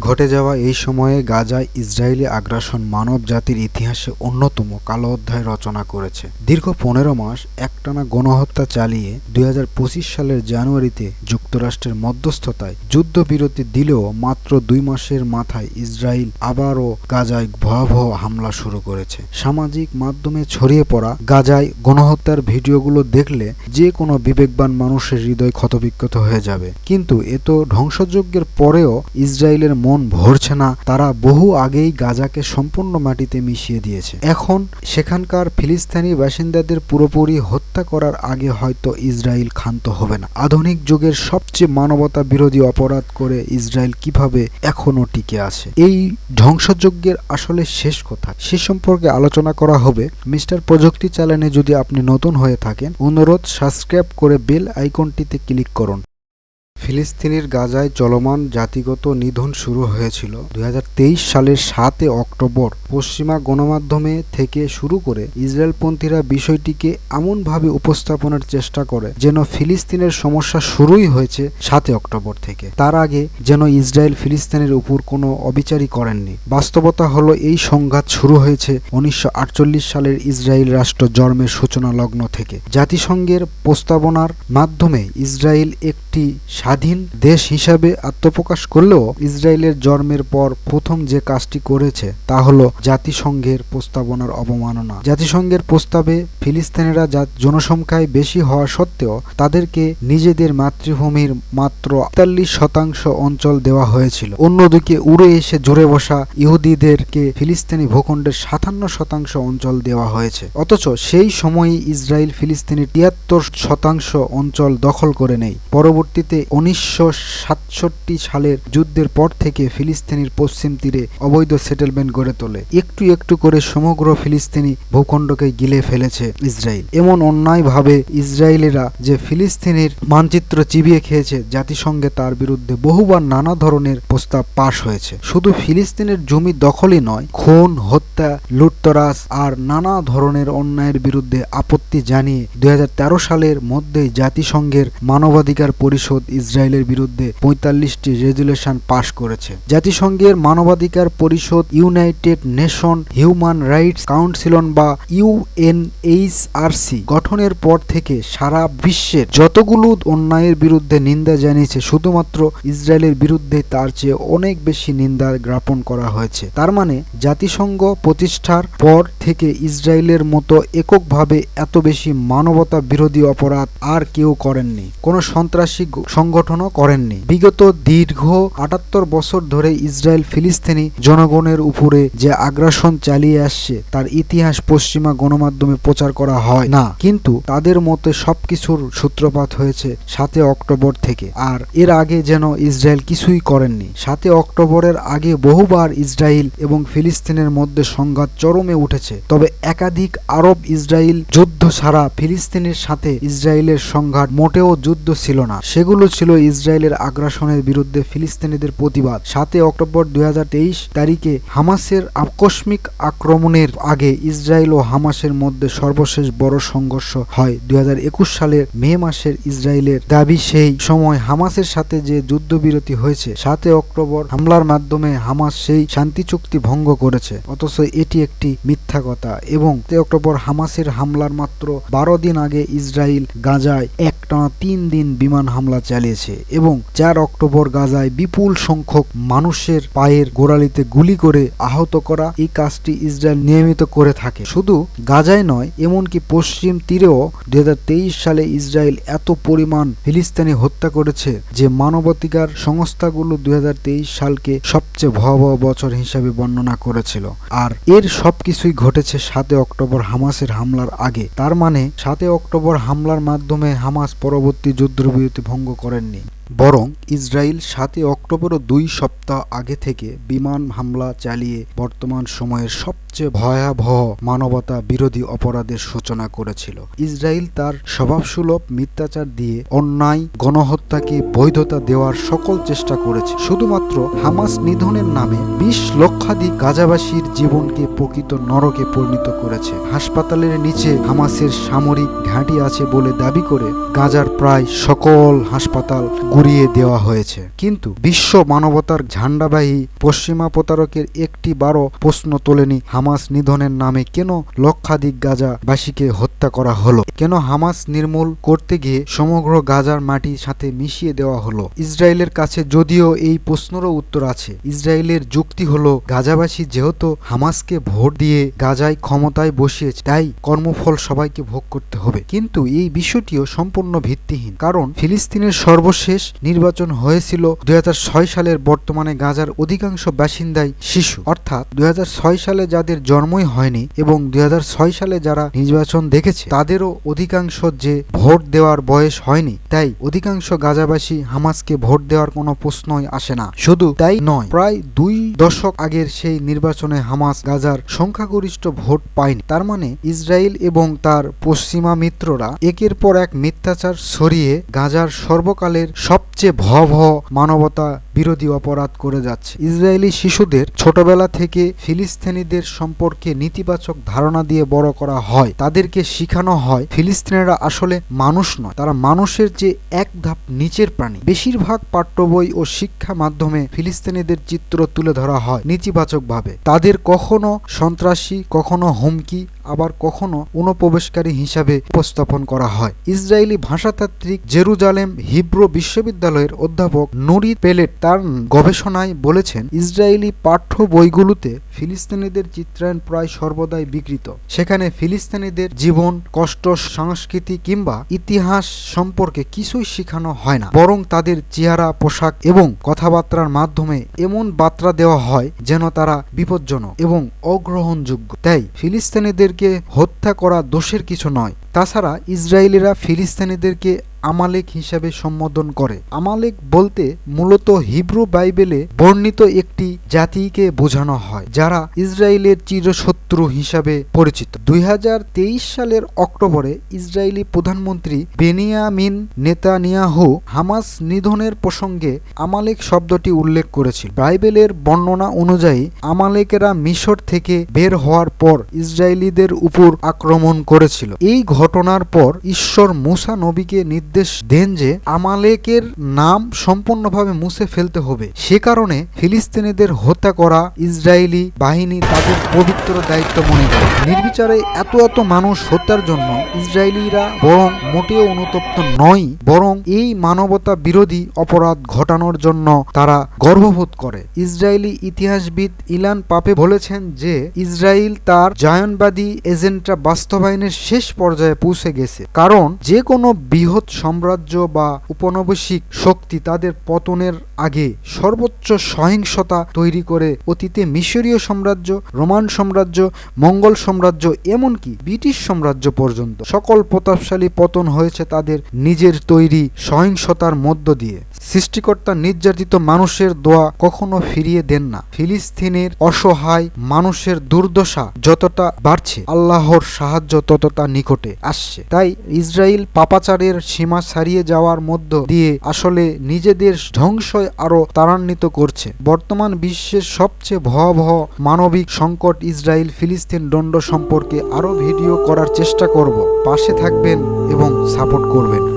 ঘটে যাওয়া এই সময়ে গাজায় ইসরায়েলি আগ্রাসন মানব জাতির ইতিহাসে অন্যতম কালো অধ্যায় রচনা করেছে। দীর্ঘ পনেরো মাস একটানা গণহত্যা চালিয়ে দুই হাজার পঁচিশ সালের জানুয়ারিতে যুক্তরাষ্ট্রের মধ্যস্থতায় যুদ্ধবিরতি দিলেও মাত্র দুই মাসের মাথায় ইসরায়েল আবারও গাজায় ভয়াবহ হামলা শুরু করেছে। সামাজিক মাধ্যমে ছড়িয়ে পড়া গাজায় গণহত্যার ভিডিওগুলো দেখলে যে কোনো বিবেকবান মানুষের হৃদয় ক্ষতবিক্ষত হয়ে যাবে। কিন্তু এত ধ্বংসযজ্ঞের পরেও ইসরায়েলের মন ভরছে না, তারা বহু আগেই গাজাকে সম্পূর্ণ মাটিতে মিশিয়ে দিয়েছে। এখন সেখানকার ফিলিস্তিনি বাসিন্দাদের পুরোপুরি হত্যা করার আগে হয়তো ইসরায়েল ক্ষান্ত হবে না। আধুনিক যুগের সবচেয়ে মানবতা বিরোধী অপরাধ করে ইসরায়েল কীভাবে এখনও টিকে আছে? এই ধ্বংসযজ্ঞের আসলে শেষ কথা। সে সম্পর্কে আলোচনা করা হবে। মিস্টার প্রযুক্তি চ্যানেলে যদি আপনি নতুন হয়ে থাকেন, অনুরোধ সাবস্ক্রাইব করে বেল আইকনটিতে ক্লিক করুন। ফিলিস্তিনির গাজায় চলমান জাতিগত নিধন শুরু হয়েছিল। দু হাজার তেইশ সালের সাতে অক্টোবর পশ্চিমা গণমাধ্যমে থেকে শুরু করে ইসরায়েলপন্থীরা বিষয়টিকে এমনভাবে উপস্থাপনের চেষ্টা করে যেন ফিলিস্তিনের সমস্যা শুরুই হয়েছে সাতে অক্টোবর থেকে। তার আগে যেন ইসরায়েল ফিলিস্তিনের উপর কোনো অবিচারই করেননি। বাস্তবতা হলো এই সংঘাত শুরু হয়েছে উনিশশো আটচল্লিশ সালের ইসরায়েল রাষ্ট্র জন্মের সূচনা লগ্ন থেকে। জাতিসংঘের প্রস্তাবনার মাধ্যমে ইসরায়েল একটি স্বাধীন দেশ হিসাবে আত্মপ্রকাশ করলেও ইসরায়েলের জন্মের পর প্রথম যে কাজটি করেছে তা হলো জাতিসংঘের প্রস্তাবনার অবমাননা। জাতিসংঘের প্রস্তাবে ফিলিস্তিনিরা জনসংখ্যায় বেশি হওয়া সত্ত্বেও তাদেরকে নিজেদের মাতৃভূমির মাত্র তেতাল্লিশ শতাংশ অঞ্চল দেওয়া হয়েছিল। অন্যদিকে উড়ে এসে জুড়ে বসা ইহুদিদেরকে ফিলিস্তিনি ভূখণ্ডের সাতান্ন শতাংশ অঞ্চল দেওয়া হয়েছে। অথচ সেই সময়ই ইসরায়েল ফিলিস্তিনি তিয়াত্তর শতাংশ অঞ্চল দখল করে নেয়। পরবর্তীতে উনিশশো সাতষট্টি সালের যুদ্ধের পর থেকে ফিলিস্তিনির পশ্চিম তীরে অবৈধ সেটেলমেন্ট গড়ে তোলে। একটু একটু করে সমগ্র ফিলিস্তিনি ভূখণ্ডকে গিলে ফেলেছে ইসরায়েল। এমন অন্যায়ভাবে ইসরায়েলিরা যে ফিলিস্তিনির মানচিত্র চিবিয়ে খেয়েছে, জাতিসংঘে তার বিরুদ্ধে বহুবার নানা ধরনের প্রস্তাব পাশ হয়েছে। শুধু ফিলিস্তিনের জমি দখলই নয়, খুন, হত্যা, লুটতরাজ আর নানা ধরনের অন্যায়ের বিরুদ্ধে আপত্তি জানিয়ে দুই হাজার তেরো সালের মধ্যেই জাতিসংঘের মানবাধিকার পরিষদ ইসরায়েলের বিরুদ্ধে পঁয়তাল্লিশটি রেজুলেশন পাশ করেছে। জাতিসংঘের মানবাধিকার পরিষদ, ইউনাইটেড নেশন, হিউম্যান রাইটস কাউন্সিলন বা ইউএনএইচআরসি গঠনের পর থেকে সারা বিশ্বের যতগুলো অন্যায়ের বিরুদ্ধে নিন্দা জানিয়েছে, শুধুমাত্র ইসরায়েলের বিরুদ্ধে তার চেয়ে অনেক বেশি নিন্দা জ্ঞাপন করা হয়েছে। তার মানে জাতিসংঘ প্রতিষ্ঠার পর থেকে ইসরায়েলের মতো এককভাবে এত বেশি মানবতা বিরোধী অপরাধ আর কেউ করেননি। কোনো সন্ত্রাসী সংগঠনও করেননি। বিগত দীর্ঘ আটাত্তর বছর ধরে ইসরায়েল ফিলিস্তিনি জনগণের উপরে যে আগ্রাসন চালিয়ে আসছে, তার ইতিহাস পশ্চিমা গণমাধ্যমে প্রচার করা হয় না। কিন্তু তাদের মতে সবকিছুর সূত্রপাত হয়েছে সাতে অক্টোবর থেকে। আর এর আগে যেন ইসরায়েল কিছুই করেননি। সাতে অক্টোবরের আগে বহুবার ইসরায়েল এবং ফিলিস্তিনের মধ্যে সংঘাত চরমে উঠেছে। তবে একাধিক আরব ইসরায়েল যুদ্ধ ছাড়া ফিলিস্তিনের সাথে ইসরায়েলের সংঘাত মোটেও যুদ্ধ ছিল না। সেগুলো ছিল ইসরায়েলের আগ্রাসনের বিরুদ্ধে ফিলিস্তিনিদের প্রতিবাদ। সাতে অক্টোবর দুই তারিখে হামাসের আকস্মিক আক্রমণের আগে ইসরায়েল ও হামাসের মধ্যে সর্বশেষ বড় সংঘর্ষ হয়। দুই সালের মে মাসের ইসরায়েলের দাবি সেই সময় হামাসের সাথে যে যুদ্ধবিরতি হয়েছে সাতে অক্টোবর হামলার মাধ্যমে হামাস সেই শান্তি চুক্তি ভঙ্গ করেছে। অথচ এটি একটি মিথ্যা কথা এবং অক্টোবর হামাসের হামলার মাত্র বারো দিন আগে ইসরায়েল গাজায় একটানা তিন দিন বিমান হামলা চালিয়েছে এবং চার অক্টোবর গাজায় বিপুল সংখ্যক মানুষের পায়ের গোড়ালিতে গুলি করে আহত করা এই কাজটি ইসরায়েল নিয়মিত করে থাকে। শুধু গাজায় নয়, এমনকি পশ্চিম তীরেও দুই সালে ইসরায়েল এত পরিমাণ ফিলিস্তিনি হত্যা করেছে যে মানবাধিকার সংস্থাগুলো দুই হাজার তেইশ সালকে সবচেয়ে ভয়াবহ বছর হিসাবে বর্ণনা করেছিল। আর এর সবকিছুই ঘটেছে সাতে অক্টোবর হামাসের হামলার আগে। তার মানে সাতে অক্টোবর হামলার মাধ্যমে হামাস পরবর্তী যুদ্ধবিরতি ভঙ্গ করেননি। বরং ইসরায়েল সাতই অক্টোবরও দুই সপ্তাহ আগে থেকে বিমান হামলা চালিয়ে বর্তমান সময়ের সবচেয়ে ভয়াবহ মানবতা বিরোধী অপরাধের সূচনা করেছিল। ইসরায়েল তার স্বভাবসুলভ মিথ্যাচার দিয়ে অন্যায়, গণহত্যাকে বৈধতা দেওয়ার সকল চেষ্টা করেছে। শুধুমাত্র হামাস নিধনের নামে বিশ লক্ষাধিক গাজাবাসীর জীবনকে প্রকৃত নরকে পরিণত করেছে। হাসপাতালের নিচে হামাসের সামরিক ঘাঁটি আছে বলে দাবি করে গাজার প্রায় সকল হাসপাতাল গুড়িয়ে দেওয়া হয়েছে। কিন্তু বিশ্ব মানবতার ঝান্ডাবাহী পশ্চিমা প্রতারকের একটি বারো প্রশ্ন তোলেনি হামাস নিধনের নামে কেন লক্ষাধিক গাজাবাসীকে হত্যা করা হলো? কেন হামাস নির্মূল করতে গিয়ে সমগ্র গাজার মাটির সাথে মিশিয়ে দেওয়া হলো? ইসরায়েলের কাছে যদিও এই প্রশ্নেরও উত্তর আছে। ইসরায়েলের যুক্তি হলো, গাজাবাসী যেহেতু হামাসকে ভোট দিয়ে গাজায় ক্ষমতায় বসিয়েছে, তাই কর্মফল সবাইকে ভোগ করতে হবে। কিন্তু এই বিষয়টিও সম্পূর্ণ ভিত্তিহীন। কারণ ফিলিস্তিনের সর্বশেষ নির্বাচন হয়েছিল দুই হাজার ছয় সালের বর্তমানে গাজার অধিকাংশ বাসিন্দাই শিশু। অর্থাৎ দুই সালে যাদের জন্মই হয়নি এবং দুই সালে যারা নির্বাচন দেখেছে, তাদেরও অধিকাংশ যে ভোট দেওয়ার বয়স হয়নি, তাই অধিকাংশ গাজাবাসী হামাসকে ভোট দেওয়ার কোনো প্রশ্নই আসে না। শুধু তাই নয়, প্রায় দুই দশক আগের সেই নির্বাচনে হামাস গাজার সংখ্যাগরিষ্ঠ ভোট পায়নি। তার মানে ইসরায়েল এবং তার পশ্চিমা মিত্ররা একের পর এক মিথ্যাচার ছড়িয়ে গাজার সর্বকালের সবচেয়ে ভয়াবহ মানবতা বিরোধী অপরাধ করে যাচ্ছে। ইসরায়েলি শিশুদের ছোটবেলা থেকে ফিলিস্তিনিদের সম্পর্কে নেতিবাচক ধারণা দিয়ে বড় করা হয়। তাদেরকে শিখানো হয়, ফিলিস্তিনিরা আসলে মানুষ নয়, তারা মানুষের যে এক ধাপ নিচের প্রাণী। বেশিরভাগ পাঠ্য বই ও শিক্ষা মাধ্যমে ফিলিস্তিনিদের চিত্র তুলে ধরা হয় নেতিবাচকভাবে। তাদের কখনো সন্ত্রাসী, কখনো হুমকি, আবার কখনো অনুপ্রবেশকারী হিসাবে উপস্থাপন করা হয়। ইসরায়েলি ভাষাতাত্ত্বিক জেরুজালেম হিব্রু বিশ্ববিদ্যালয়ের অধ্যাপক নুরি পেলেট তার গবেষণায় বলেছেন, ইসরায়েলি পাঠ্য বইগুলোতে ফিলিস্তিনিদের চিত্রায়ন প্রায় সর্বদাই বিকৃত। সেখানে ফিলিস্তিনিদের জীবন, কষ্ট, সংস্কৃতি কিংবা ইতিহাস সম্পর্কে কিছুই শেখানো হয় না। বরং তাদের চেহারা, পোশাক এবং কথাবার্তার মাধ্যমে এমন বার্তা দেওয়া হয় যেন তারা বিপজ্জনক এবং অগ্রহণযোগ্য। তাই ফিলিস্তিনিদেরকে হত্যা করা দোষের কিছু নয়। তাছাড়া ইসরায়েলিরা ফিলিস্তিনিদেরকে আমালেক হিসাবে সম্বোধন করে। আমালেক বলতে মূলত হিব্রু বাইবেলে বর্ণিত একটি জাতিকে বোঝানো হয়, যারা ইসরায়েলের চিরশত্রু হিসাবে পরিচিত। দুই হাজার তেইশ সালের অক্টোবরে ইসরায়েলি প্রধানমন্ত্রী বেনিয়ামিন নেতানিয়াহু হামাস নিধনের প্রসঙ্গে আমালেক শব্দটি উল্লেখ করেছিল। বাইবেলের বর্ণনা অনুযায়ী, আমালেকেরা মিশর থেকে বের হওয়ার পর ইসরায়েলিদের উপর আক্রমণ করেছিল। এই ঘটনার পর ঈশ্বর মুসা নবীকে নির্দেশ দেন যে আমালেকের নাম সম্পূর্ণভাবে মুছে ফেলতে হবে। সে কারণে ফিলিস্তিনিদের হত্যা করা ইসরায়েলি বাহিনী তাদের পবিত্র দায়িত্ব মনে করে। নির্বিচারে এত এত মানুষ হত্যার জন্য ইসরায়েলিরা বরং মোটেও অনুতপ্ত নয়, বরং এই মানবতা বিরোধী অপরাধ ঘটানোর জন্য তারা গর্ববোধ করে। ইসরায়েলি ইতিহাসবিদ ইলান পাপে বলেছেন যে ইসরায়েল তার জায়নবাদী এজেন্টরা বাস্তবায়নের শেষ পর্যায়ে পৌঁছে গেছে। কারণ যে কোনো বৃহৎ সাম্রাজ্য বা উপনিবেশিক শক্তি তাদের পতনের আগে সর্বোচ্চ সহিংসতা তৈরি করে অতীতে মিশরীয় সাম্রাজ্য, রোমান সাম্রাজ্য, মঙ্গল সাম্রাজ্য, এমনকি ব্রিটিশ সাম্রাজ্য পর্যন্ত। সকল প্রতাপশালী পতন হয়েছে তাদের নিজের তৈরি সহিংসতার মধ্য দিয়ে। সৃষ্টিকর্তা নির্যাতিত মানুষের দোয়া কখনো ফিরিয়ে দেন না। ফিলিস্তিনের অসহায় মানুষের দুর্দশা যতটা বাড়ছে, আল্লাহর সাহায্য ততটা নিকটে আসছে। তাই ইসরায়েল পাপাচারের সীমা ছাড়িয়ে যাওয়ার মধ্য দিয়ে আসলে নিজেদের ধ্বংসই আরও ত্বরান্বিত করছে। বর্তমান বিশ্বের সবচেয়ে ভয়াবহ মানবিক সংকট ইসরায়েল ফিলিস্তিন দণ্ড সম্পর্কে আরও ভিডিও করার চেষ্টা করব। পাশে থাকবেন এবং সাপোর্ট করবেন।